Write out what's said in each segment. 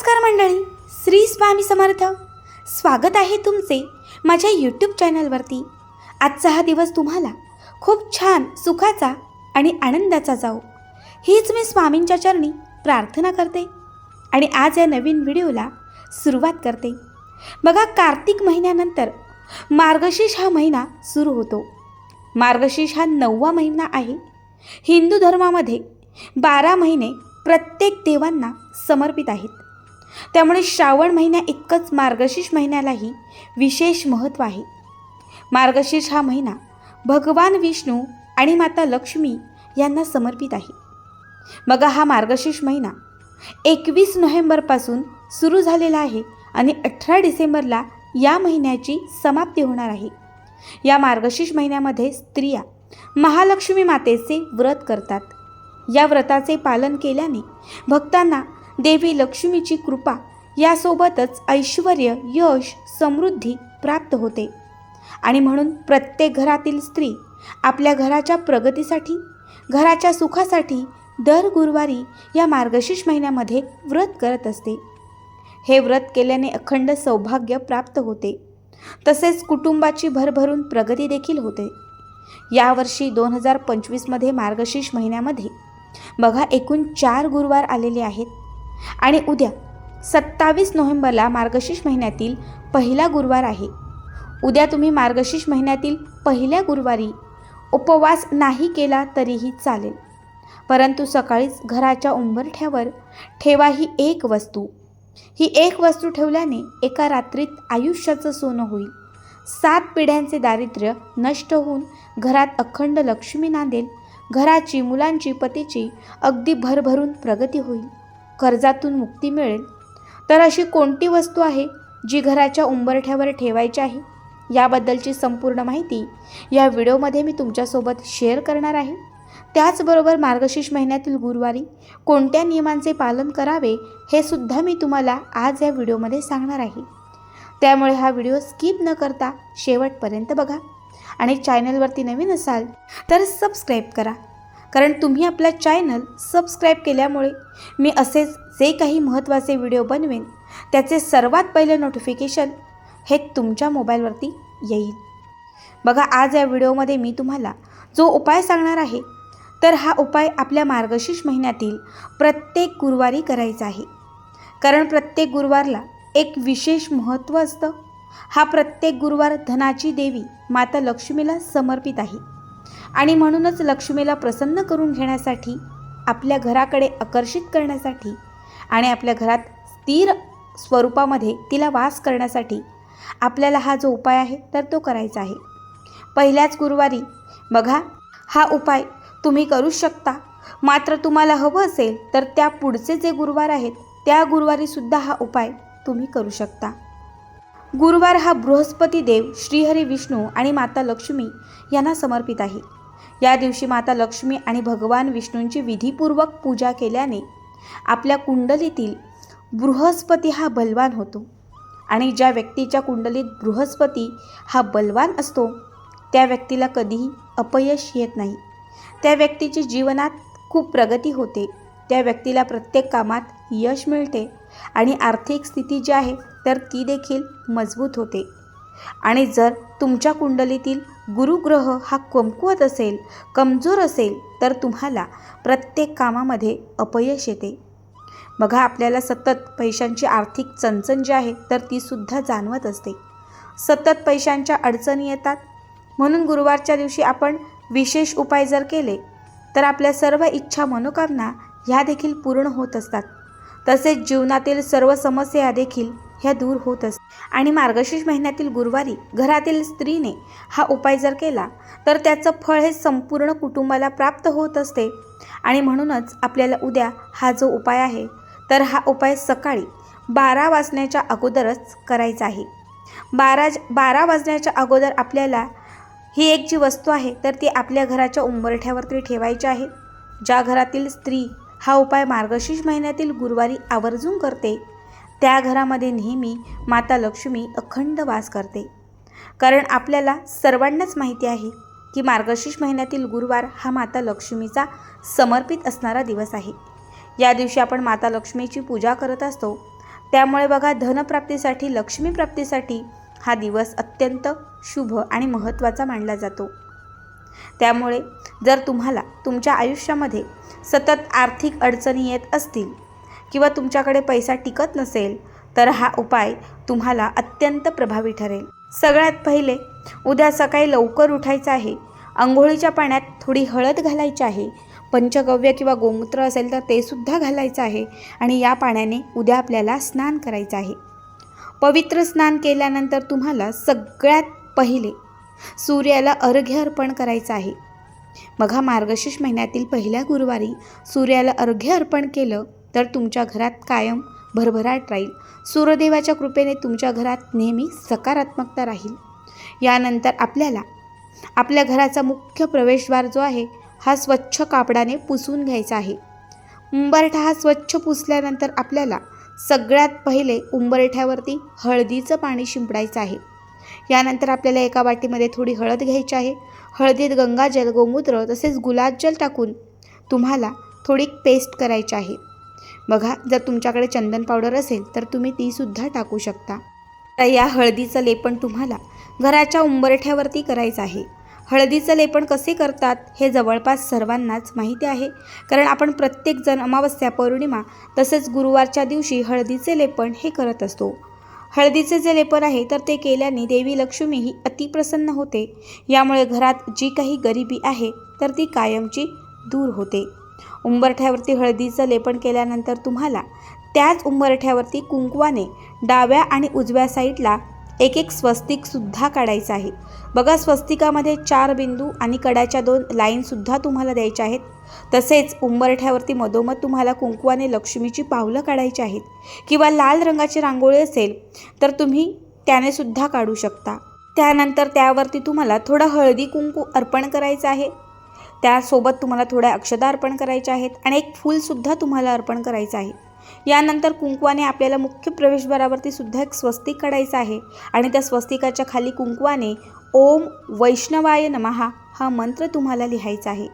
नमस्कार मंडळी श्री स्वामी समर्थ. स्वागत आहे तुमचे माझ्या यूट्यूब चॅनलवरती आजचा हा दिवस तुम्हाला खूप छान सुखाचा आणि आनंदाचा जाऊ हीच मी स्वामींच्या चरणी प्रार्थना करते आणि आज या नवीन व्हिडिओला सुरुवात करते. बघा कार्तिक महिन्यानंतर मार्गशीर्ष हा महिना सुरू होतो. मार्गशीर्ष हा नववा महिना आहे. हिंदू धर्मामध्ये बारा महिने प्रत्येक देवांना समर्पित आहेत. त्यामुळे श्रावण महिन्या इतकंच मार्गशीर्ष महिन्यालाही विशेष महत्त्व आहे. मार्गशीर्ष हा महिना भगवान विष्णू आणि माता लक्ष्मी यांना समर्पित आहे. मग हा मार्गशीर्ष महिना एकवीस नोव्हेंबरपासून सुरू झालेला आहे आणि अठरा डिसेंबरला या महिन्याची समाप्ती होणार आहे. या मार्गशीर्ष महिन्यामध्ये स्त्रिया महालक्ष्मी मातेचे व्रत करतात. या व्रताचे पालन केल्याने भक्तांना देवी लक्ष्मीची कृपा यासोबतच ऐश्वर यश समृद्धी प्राप्त होते. आणि म्हणून प्रत्येक घरातील स्त्री आपल्या घराच्या प्रगतीसाठी घराच्या सुखासाठी दर गुरुवारी या मार्गशीर्ष महिन्यामध्ये व्रत करत असते. हे व्रत केल्याने अखंड सौभाग्य प्राप्त होते. तसेच कुटुंबाची भरभरून प्रगती देखील होते. यावर्षी दोन हजार पंचवीसमध्ये मार्गशीर्ष महिन्यामध्ये बघा एकूण चार गुरुवार आलेले आहेत. आणि उद्या सत्तावीस नोव्हेंबरला मार्गशीर्ष महिन्यातील पहिला गुरुवार आहे. उद्या तुम्ही मार्गशीर्ष महिन्यातील पहिल्या गुरुवारी उपवास नाही केला तरीही चालेल. परंतु सकाळीच घराच्या उंबरठ्यावर ठेवा ही एक वस्तू. ही एक वस्तू ठेवल्याने एका रात्रीत आयुष्याचं सोनं होईल. सात पिढ्यांचे दारिद्र्य नष्ट होऊन घरात अखंड लक्ष्मी नांदेल घराची मुलांची पतीची अगदी भरभरून प्रगती होईल. कर्जातून मुक्ती मिळेल. तर अशी कोणती वस्तू आहे जी घराच्या उंबरठ्यावर ठेवायची आहे? याबद्दलची संपूर्ण माहिती या व्हिडिओमध्ये मी तुमच्यासोबत शेअर करणार आहे. त्याचबरोबर मार्गशीर्ष महिन्यातील गुरुवारी कोणत्या नियमांचे पालन करावे हे सुद्धा मी तुम्हाला आज या व्हिडिओमध्ये सांगणार आहे. त्यामुळे हा व्हिडिओ स्किप न करता शेवटपर्यंत बघा. आणि चॅनलवरती नवीन असाल तर सबस्क्राईब करा. कारण तुम्ही आपला चॅनल सबस्क्राईब केल्यामुळे मी असेच जे काही महत्त्वाचे व्हिडिओ बनवेन त्याचे सर्वात पहिले नोटिफिकेशन हे तुमच्या मोबाईलवरती येईल. बघा आज या व्हिडिओमध्ये मी तुम्हाला जो उपाय सांगणार आहे तर हा उपाय आपल्या मार्गशीर्ष महिन्यातील प्रत्येक गुरुवारी करायचा आहे. कारण प्रत्येक गुरुवारला एक विशेष महत्त्व असतं. हा प्रत्येक गुरुवार धनाची देवी माता लक्ष्मीला समर्पित आहे. आणि म्हणूनच लक्ष्मीला प्रसन्न करून घेण्यासाठी आपल्या घराकडे आकर्षित करण्यासाठी आणि आपल्या घरात स्थिर स्वरूपामध्ये तिला वास करण्यासाठी आपल्याला हा जो उपाय आहे तर तो करायचा आहे. पहिल्याच गुरुवारी बघा हा उपाय तुम्ही करू शकता. मात्र तुम्हाला हवं असेल तर त्या पुढचे जे गुरुवार आहेत त्या गुरुवारीसुद्धा हा उपाय तुम्ही करू शकता. गुरुवार हा बृहस्पती देव श्रीहरी विष्णू आणि माता लक्ष्मी यांना समर्पित आहे. या दिवशी माता लक्ष्मी आणि भगवान विष्णूंची विधीपूर्वक पूजा केल्याने आपल्या कुंडलीतील बृहस्पती हा बलवान होतो आणि ज्या व्यक्तीच्या कुंडलीत बृहस्पती हा बलवान असतो त्या व्यक्तीला कधीही अपयश येत नाही. त्या व्यक्तीची जीवनात खूप प्रगती होते. त्या व्यक्तीला प्रत्येक कामात यश मिळते. आणि आर्थिक स्थिती जी आहे तर ती देखील मजबूत होते. आणि जर तुमच्या कुंडलीतील गुरुग्रह हा कमकुवत असेल कमजोर असेल तर तुम्हाला प्रत्येक कामामध्ये अपयश येते. बघा आपल्याला सतत पैशांची आर्थिक चणचण जी आहे तर तीसुद्धा जाणवत असते. सतत पैशांच्या अडचणी येतात. म्हणून गुरुवारच्या दिवशी आपण विशेष उपाय जर केले तर आपल्या सर्व इच्छा मनोकामना ह्या देखील पूर्ण होत असतात. तसेच जीवनातील सर्व समस्या देखील ह्या दूर होत असत आणि मार्गशीर्ष महिन्यातील गुरुवारी घरातील स्त्रीने हा उपाय जर केला तर त्याचं फळ हे संपूर्ण कुटुंबाला प्राप्त होत असते. आणि म्हणूनच आपल्याला उद्या हा जो उपाय आहे तर हा उपाय सकाळी बारा वाजण्याच्या अगोदरच करायचा आहे. बारा बारा वाजण्याच्या अगोदर आपल्याला ही एक जी वस्तू आहे तर ती आपल्या घराच्या उंबरठ्यावरती ठेवायची आहे. ज्या घरातील स्त्री हा उपाय मार्गशीर्ष महिन्यातील गुरुवारी आवर्जून करते. त्या घरामध्ये नेहमी माता लक्ष्मी अखंड वास करते. कारण आपल्याला सर्वांनाच माहिती आहे की मार्गशीर्ष महिन्यातील गुरुवार हा माता लक्ष्मीचा समर्पित असणारा दिवस आहे. या दिवशी आपण माता लक्ष्मीची पूजा करत असतो. त्यामुळे बघा धनप्राप्तीसाठी लक्ष्मीप्राप्तीसाठी हा दिवस अत्यंत शुभ आणि महत्त्वाचा मानला जातो. त्यामुळे जर तुम्हाला तुमच्या आयुष्यामध्ये सतत आर्थिक अडचणी येत असतील किंवा तुमच्याकडे पैसा टिकत नसेल तर हा उपाय तुम्हाला अत्यंत प्रभावी ठरेल. सगळ्यात पहिले उद्या सकाळी लवकर उठायचं आहे. आंघोळीच्या पाण्यात थोडी हळद घालायची आहे. पंचगव्य किंवा गोमूत्र असेल तर ते सुद्धा घालायचं आहे आणि या पाण्याने उद्या आपल्याला स्नान करायचं आहे. पवित्र स्नान केल्यानंतर तुम्हाला सगळ्यात पहिले सूर्याला अर्घ्य अर्पण करायचं आहे. मग हा मार्गशीर्ष महिन्यातील पहिल्या गुरुवारी सूर्याला अर्घ्य अर्पण केलं तर तुमच्या घरात कायम भरभराट राहील. सूर्यदेवाच्या कृपेने तुमच्या घरात नेहमी सकारात्मकता राहील. यानंतर आपल्याला आपल्या घराचा मुख्य प्रवेशद्वार जो आहे हा स्वच्छ कापडाने पुसून घ्यायचा आहे. उंबरठा हा स्वच्छ पुसल्यानंतर आपल्याला सगळ्यात पहिले उंबरठ्यावरती हळदीचं पाणी शिंपडायचं आहे. यानंतर आपल्याला एका वाटीमध्ये थोडी हळद घ्यायची आहे. हळदीत गंगाजल गोमूत्र तसेच गुलाबजल टाकून तुम्हाला थोडी पेस्ट करायची आहे. बघा जर तुमच्याकडे चंदन पावडर असेल तर तुम्ही तीसुद्धा टाकू शकता. तर या हळदीचं लेपन तुम्हाला घराच्या उंबरठ्यावरती करायचं आहे. हळदीचं लेपन कसे करतात हे जवळपास सर्वांनाच माहिती आहे. कारण आपण प्रत्येकजण अमावस्या पौर्णिमा तसेच गुरुवारच्या दिवशी हळदीचे लेपन हे करत असतो. हळदीचे जे लेपन आहे तर ते केल्याने देवी लक्ष्मी ही अतिप्रसन्न होते. यामुळे घरात जी काही गरिबी आहे तर ती कायमची दूर होते. उंबरठ्यावरती हळदीचं लेपन केल्यानंतर तुम्हाला त्याच उंबरठ्यावरती कुंकवाने डाव्या आणि उजव्या साईडला एक एक स्वस्तिकसुद्धा काढायचं आहे. बघा स्वस्तिकामध्ये चार बिंदू आणि कडाच्या दोन लाईनसुद्धा तुम्हाला द्यायच्या आहेत. तसेच उंबरठ्यावरती मधोमध तुम्हाला कुंकवाने लक्ष्मीची पावलं काढायची आहेत. किंवा लाल रंगाची रांगोळी असेल तर तुम्ही त्याने सुद्धा काढू शकता. त्यानंतर त्यावरती तुम्हाला थोडं हळदी कुंकू अर्पण करायचं आहे. त्यासोबत तुम्हाला थोड्या अक्षदा अर्पण करायच्या आहेत आणि एक फूलसुद्धा तुम्हाला अर्पण करायचं आहे. यानंतर कुंकवाने आपल्याला मुख्य प्रवेशद्वारावरती सुद्धा एक स्वस्तिक काढायचं आहे. आणि त्या स्वस्तिकाच्या खाली कुंकवाने ओम वैष्णवाय नमहा हा मंत्र तुम्हाला लिहायचा आहे.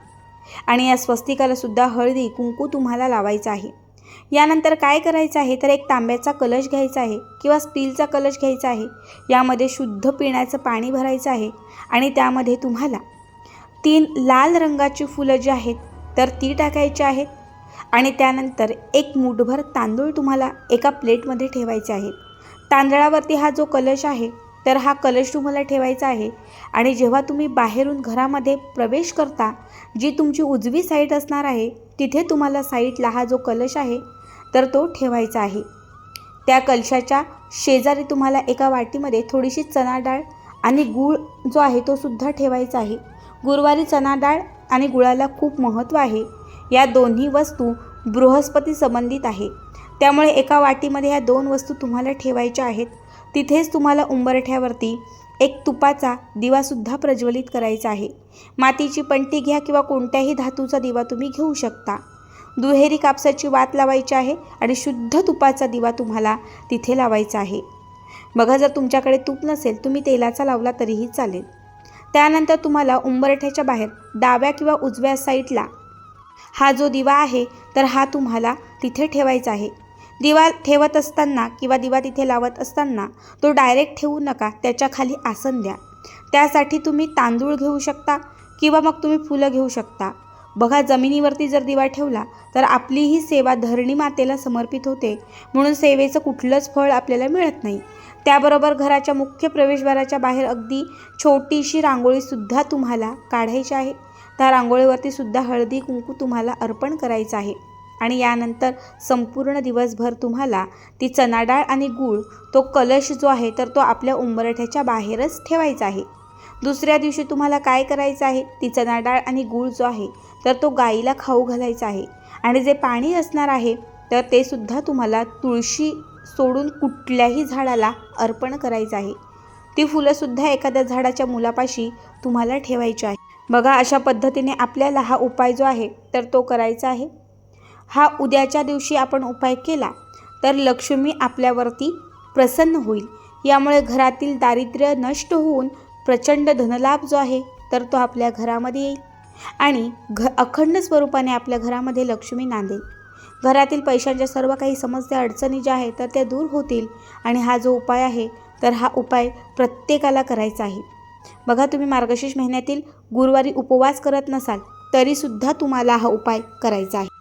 आणि या स्वस्तिकाला सुद्धा हळदी कुंकू तुम्हाला लावायचा आहे. यानंतर काय करायचं आहे? तर एक तांब्याचा कलश घ्यायचा आहे किंवा स्टीलचा कलश घ्यायचा आहे. यामध्ये शुद्ध पिण्याचं पाणी भरायचं आहे. आणि त्यामध्ये तुम्हाला तीन लाल रंगाची फुलं जी आहेत तर ती टाकायची आहेत. आणि त्यानंतर एक मूठभर तांदूळ तुम्हाला एका प्लेटमध्ये ठेवायचे आहेत तांदळावरती हा जो कलश आहे तर हा कलश तुम्हाला ठेवायचा आहे. आणि जेव्हा तुम्ही बाहेरून घरामध्ये प्रवेश करता जी तुमची उजवी साईट असणार आहे तिथे तुम्हाला साईटला हा जो कलश आहे तर तो ठेवायचा आहे. त्या कलशाच्या शेजारी तुम्हाला एका वाटीमध्ये थोडीशी चणा डाळ आणि गूळ जो आहे तो सुद्धा ठेवायचा आहे. गुरुवारी चणा डाळ आणि गुळाला खूप महत्त्व आहे. या दोन्ही वस्तू बृहस्पती संबंधित आहे. त्यामुळे एका वाटीमध्ये ह्या दोन वस्तू तुम्हाला ठेवायच्या आहेत. तिथेच तुम्हाला उंबरठ्यावरती एक तुपाचा दिवासुद्धा प्रज्वलित करायचा आहे. मातीची पंटी घ्या किंवा कोणत्याही धातूचा दिवा तुम्ही घेऊ शकता. दुहेरी कापसाची वात लावायची आहे आणि शुद्ध तुपाचा दिवा तुम्हाला तिथे लावायचा आहे. बघा जर तुमच्याकडे तूप नसेल तुम्ही तेलाचा लावला तरीही चालेल. त्यानंतर तुम्हाला उंबरठ्याच्या बाहेर डाव्या किंवा उजव्या साईडला हा जो दिवा आहे तर हा तुम्हाला तिथे ठेवायचा आहे. दिवा ठेवत असताना किंवा दिवा तिथे लावत असताना तो डायरेक्ट ठेवू नका त्याच्याखाली आसन द्या. त्यासाठी तुम्ही तांदूळ घेऊ शकता किंवा मग तुम्ही फुलं घेऊ शकता. बघा जमिनीवरती जर दिवा ठेवला तर आपली ही सेवा धरणी मातेला समर्पित होते. म्हणून सेवेचं कुठलंच फळ आपल्याला मिळत नाही. त्याबरोबर घराच्या मुख्य प्रवेशद्वाराच्या बाहेर अगदी छोटीशी रांगोळीसुद्धा तुम्हाला काढायची आहे. त्या रांगोळीवरती सुद्धा हळदी कुंकू तुम्हाला अर्पण करायचं आहे. आणि यानंतर संपूर्ण दिवसभर तुम्हाला ती चणाडाळ आणि गूळ तो कलश जो आहे तर तो आपल्या उंबरठ्याच्या बाहेरच ठेवायचा आहे. दुसऱ्या दिवशी तुम्हाला काय करायचं आहे? ती चणाडाळ आणि गूळ जो आहे तर तो गाईला खाऊ घालायचा आहे. आणि जे पाणी असणार आहे तर ते सुद्धा तुम्हाला तुळशी सोडून कुठल्याही झाडाला अर्पण करायचं आहे. ती फुलंसुद्धा एखाद्या झाडाच्या मुलापाशी तुम्हाला ठेवायची आहे. बघा अशा पद्धतीने आपल्याला हा उपाय जो आहे तर तो करायचा आहे. हा उद्याच्या दिवशी आपण उपाय केला तर लक्ष्मी आपल्यावरती प्रसन्न होईल. यामुळे घरातील दारिद्र्य नष्ट होऊन प्रचंड धनलाभ जो आहे तर तो आपल्या घरामध्ये येईल. आणि घ अखंड स्वरूपाने आपल्या घरामध्ये लक्ष्मी नांदेल. घरातील पैशांच्या सर्व काही समस्या अडचणी ज्या आहेत तर त्या दूर होतील. आणि हा जो उपाय आहे तर हा उपाय प्रत्येकाला करायचा आहे. बघा तुम्ही मार्गशीर्ष महिन्यातील गुरुवारी उपवास करत नसाल तरीसुद्धा तुम्हाला हा उपाय करायचा आहे.